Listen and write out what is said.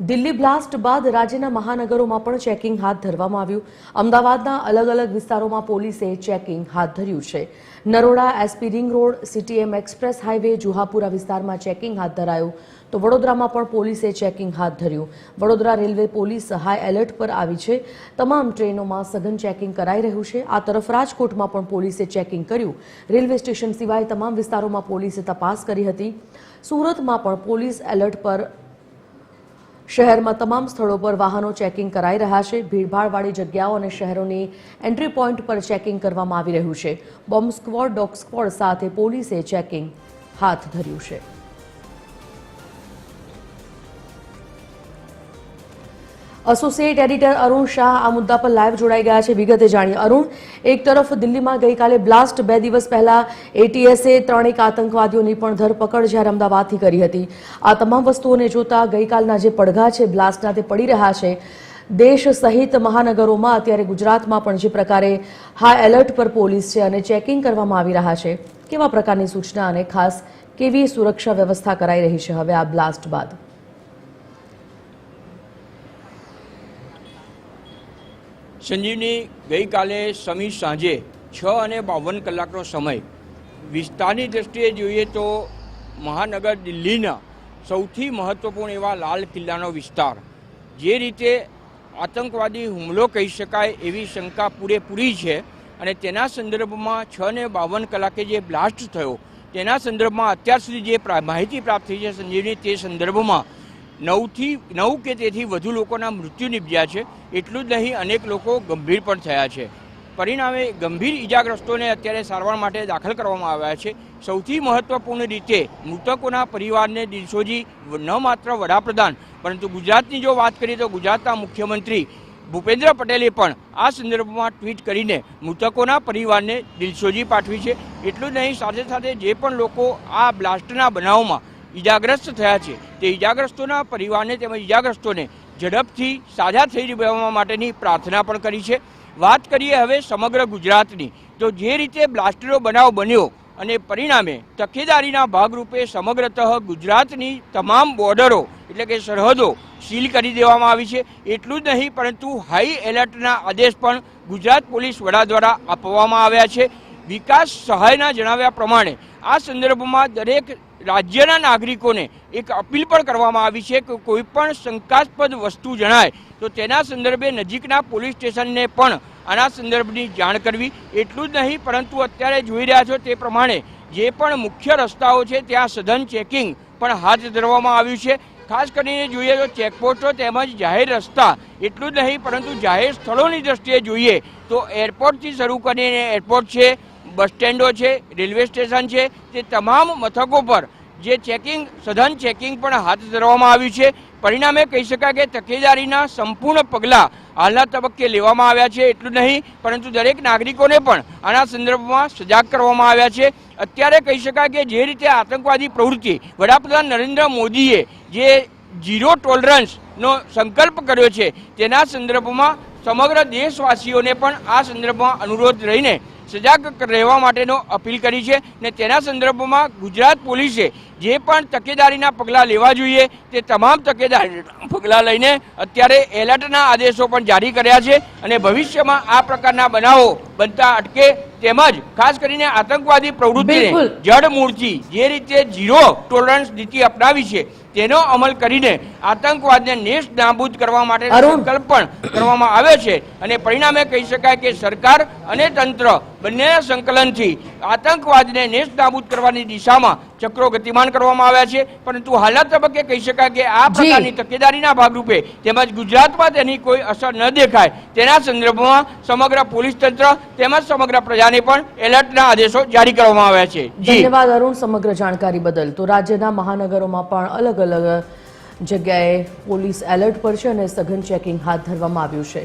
Delhi blast બાદ રાજ્યના મહાનગરોમાં પણ ચેકિંગ હાથ ધરવામાં આવ્યું. અમદાવાદના અલગ અલગ વિસ્તારોમાં પોલીસે ચેકિંગ હાથ ધર્યું છે. Naroda, SP ring road CTM express highway, Juhapura વિસ્તારમાં ચેકિંગ હાથ ધરાયું. તો વડોદરામાં પણ પોલીસે ચેકિંગ હાથ ધર્યું. Vadodara railway police high alert પર આવી છે. તમામ ટ્રેનોમાં સઘન ચેકિંગ કરાઈ રહ્યું છે. આ તરફ રાજકોટમાં પણ પોલીસે ચેકિંગ કર્યું. રેલવે સ્ટેશન સિવાય તમામ વિસ્તારોમાં પોલીસે તપાસ કરી હતી. સુરતમાં પણ પોલીસ એલર્ટ પર શહેરમાં તમામ સ્થળો પર વાહનો ચેકિંગ કરાઈ રહ્યા છે. ભીડભાડવાળી જગ્યાઓ અને શહેરોની એન્ટ્રી પોઈન્ટ પર ચેકિંગ કરવામાં આવી રહ્યું છે. બોમ્બ સ્ક્વોડ, ડોગ સ્ક્વોડ સાથે પોલીસે ચેકિંગ હાથ ધર્યું છે. એસોસિએટ એડિટર અરુણ શાહ આ મુદ્દા પર લાઈવ જોડાઈ ગયા છે. વિગતે જાણીએ. અરુણ, એક તરફ દિલ્હીમાં ગઈકાલે બ્લાસ્ટ બે દિવસ પહેલા એટીએસે ત્રણેક આતંકવાદીઓની પણ ધરપકડ જ્યારે અમદાવાદથી કરી હતી. આ તમામ વસ્તુઓને જોતા ગઈકાલના જે પડઘા છે બ્લાસ્ટના તે પડી રહ્યા છે. દેશ સહિત મહાનગરોમાં અત્યારે ગુજરાતમાં પણ જે પ્રકારે હાઈ એલર્ટ પર પોલીસ છે અને ચેકિંગ કરવામાં આવી રહ્યા છે. કેવા પ્રકારની સૂચના અને ખાસ કેવી સુરક્ષા વ્યવસ્થા કરાઈ રહી છે? હવે આ બ્લાસ્ટ બાદ. સંજીવની ગઈકાલે સમી સાંજે છ અને બાવન કલાકનો સમય. વિસ્તારની દ્રષ્ટિએ જોઈએ તો મહાનગર દિલ્હીના સૌથી મહત્વપૂર્ણ એવા લાલ કિલ્લાનો વિસ્તાર. જે રીતે આતંકવાદી હુમલો કહી શકાય એવી શંકા પૂરેપૂરી છે અને તેના સંદર્ભમાં છ ને બાવન કલાકે જે બ્લાસ્ટ થયો, તેના સંદર્ભમાં અત્યાર સુધી જે માહિતી પ્રાપ્ત થઈ છે સંજીવની તે સંદર્ભમાં નવથી, નવ કે તેથી વધુ લોકોના મૃત્યુ નિપજ્યા છે, એટલું જ નહીં, અનેક લોકો ગંભીર પણ થયા છે. પરિણામે ગંભીર ઈજાગ્રસ્તોને અત્યારે સારવાર માટે દાખલ કરવામાં આવ્યા છે. સૌથી મહત્વપૂર્ણ રીતે મૃતકોના પરિવારને દિલસોજી ન માત્ર વડાપ્રધાન, પરંતુ ગુજરાતની જો વાત કરીએ તો ગુજરાતના મુખ્યમંત્રી ભૂપેન્દ્ર પટેલે પણ આ સંદર્ભમાં ટ્વીટ કરીને મૃતકોના પરિવારને દિલસોજી પાઠવી છે. એટલું જ નહીં, સાથે સાથે જે પણ લોકો આ બ્લાસ્ટના બનાવમાં ઈજાગ્રસ્ત થયા છે. તે ઈજાગ્રસ્તોના પરિવારને તેમજ ઈજાગ્રસ્તોને ઝડપથી સાજા થઈ રહેવા માટેની પ્રાર્થના પણ કરી છે. વાત કરીએ હવે સમગ્ર ગુજરાતની, તો જે રીતે બ્લાસ્ટનો બનાવ બન્યો અને પરિણામે તકેદારીના ભાગરૂપે સમગ્રતઃ ગુજરાતની તમામ બોર્ડરો, એટલે કે સરહદો સીલ કરી દેવામાં આવી છે. એટલું જ નહીં, પરંતુ હાઈ એલર્ટના આદેશ પણ ગુજરાત પોલીસ વડા દ્વારા આપવામાં આવ્યા છે. વિકાસ સહાયના જણાવ્યા પ્રમાણે આ સંદર્ભમાં દરેક રાજ્યના નાગરિકોને એક અપીલ પણ કરવામાં આવી છે કે કોઈ પણ શંકાસ્પદ વસ્તુ જણાય, તો તેના સંદર્ભે નજીકના પોલીસ સ્ટેશનને પણ આના સંદર્ભની જાણ કરવી. એટલું જ નહીં, પરંતુ અત્યારે જોઈ રહ્યા છો તે પ્રમાણે જે પણ મુખ્ય રસ્તાઓ છે ત્યાં સઘન ચેકિંગ પણ હાથ ધરવામાં આવ્યું છે. ખાસ કરીને જોઈએ તો ચેકપોસ્ટો તેમજ જાહેર રસ્તા, એટલું જ નહીં, પરંતુ જાહેર સ્થળોની દ્રષ્ટિએ જોઈએ તો એરપોર્ટથી શરૂ કરીને એરપોર્ટ છે બસ સ્ટેન્ડો છે, રેલવે સ્ટેશન છે, તે તમામ મથકો પર જે ચેકિંગ, સઘન ચેકિંગ પણ હાથ ધરવામાં આવ્યું છે. પરિણામે કહી શકાય કે તકેદારીના સંપૂર્ણ પગલાં હાલના તબક્કે લેવામાં આવ્યા છે, એટલું નહીં, પરંતુ દરેક નાગરિકોને પણ આના સંદર્ભમાં સજાગ કરવામાં આવ્યા છે. અત્યારે કહી શકાય કે જે રીતે આતંકવાદી પ્રવૃત્તિ વડાપ્રધાન નરેન્દ્ર મોદીએ જે ઝીરો ટોલરન્સનો સંકલ્પ કર્યો છે, તેના સંદર્ભમાં સમગ્ર દેશવાસીઓને પણ આ સંદર્ભમાં અનુરોધ રહીને સજાગ રહેવા માટેનો અપીલ કરી છે ને તેના સંદર્ભમાં ગુજરાત પોલીસે જે પણ તકેદારીના પગલાં લેવા જોઈએ તે તમામ તકેદારી પગલાં લઈને અત્યારે એલર્ટના આદેશો પણ જારી કર્યા છે અને ભવિષ્યમાં આ પ્રકારના બનાવો બનતા અટકે તેમજ ખાસ કરીને આતંકવાદી પ્રવૃત્તિને. જડમૂળથી જે રીતે ઝીરો ટોલરન્સ નીતિ અપનાવી છે તેનો અમલ કરીને આતંકવાદને નેસ્ત નાબૂદ કરવા માટે સંકલ્પ પણ કરવામાં આવે છે. અને પરિણામે કહી શકાય કે સરકાર અને તંત્ર બંનેના સંકલનથી આતંકવાદને નેસ્ત નાબૂદ કરવાની દિશામાં ચક્રો ગતિમાન કરવામાં આવ્યા છે. પરંતુ હાલના તબક્કે કહી શકાય કે આ પ્રકારની તકેદારીના ભાગરૂપે તેમજ ગુજરાતમાં તેની કોઈ અસર ન દેખાય તેના સંદર્ભમાં સમગ્ર પોલીસ તંત્ર તેમજ સમગ્ર પ્રજાને પણ એલર્ટના આદેશો જારી કરવામાં આવ્યા છે. ધન્યવાદ અરુણ સમગ્ર જાણકારી બદલ. તો રાજ્યના મહાનગરોમાં પણ અલગ અલગ જગ્યાએ પોલીસ એલર્ટ પર છે અને સઘન ચેકિંગ હાથ ધરવામાં આવ્યું છે.